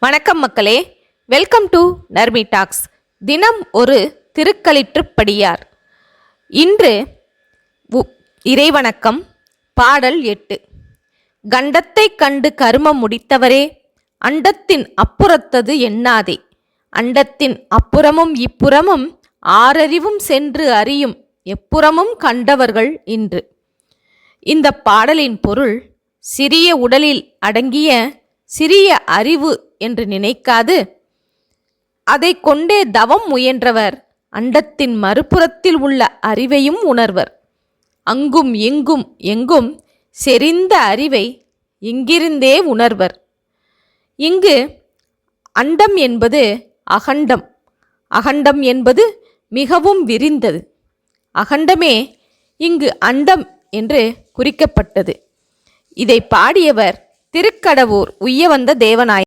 வணக்கம் மக்களே. Welcome to Narmi tax தினம் ஒரு திருக்களிற்றுப்படியார் இன்று உ- இறைவணக்கம் பாடல் எட்டு. கண்டத்தைக் கண்டு கருமம் முடித்தவரே அண்டத்தின் அப்புறத்தது எண்ணாதே. அண்டத்தின் அப்புறமும் இப்புறமும் ஆறறிவும் சென்று அறியும் எப்புறமும் கண்டவர்கள் இன்று. இந்த பாடலின் பொருள் சிறிய உடலில் அடங்கிய சிறிய அறிவு என்று நினைக்காது. அதை கொண்டே தவம் முயன்றவர். அண்டத்தின் மறுபுறத்தில் உள்ள அறிவையும் உணர்வர். அங்கும் இங்கும் எங்கும் செறிந்த அறிவை இங்கிருந்தே உணர்வர். இங்கு அண்டம் என்பது அகண்டம். அகண்டம் என்பது மிகவும் விரிந்தது. அகண்டமே இங்கு அண்டம் என்று குறிக்கப்பட்டது. இதை பாடியவர் திருக்கடவூர் உய்ய வந்த தேவநாய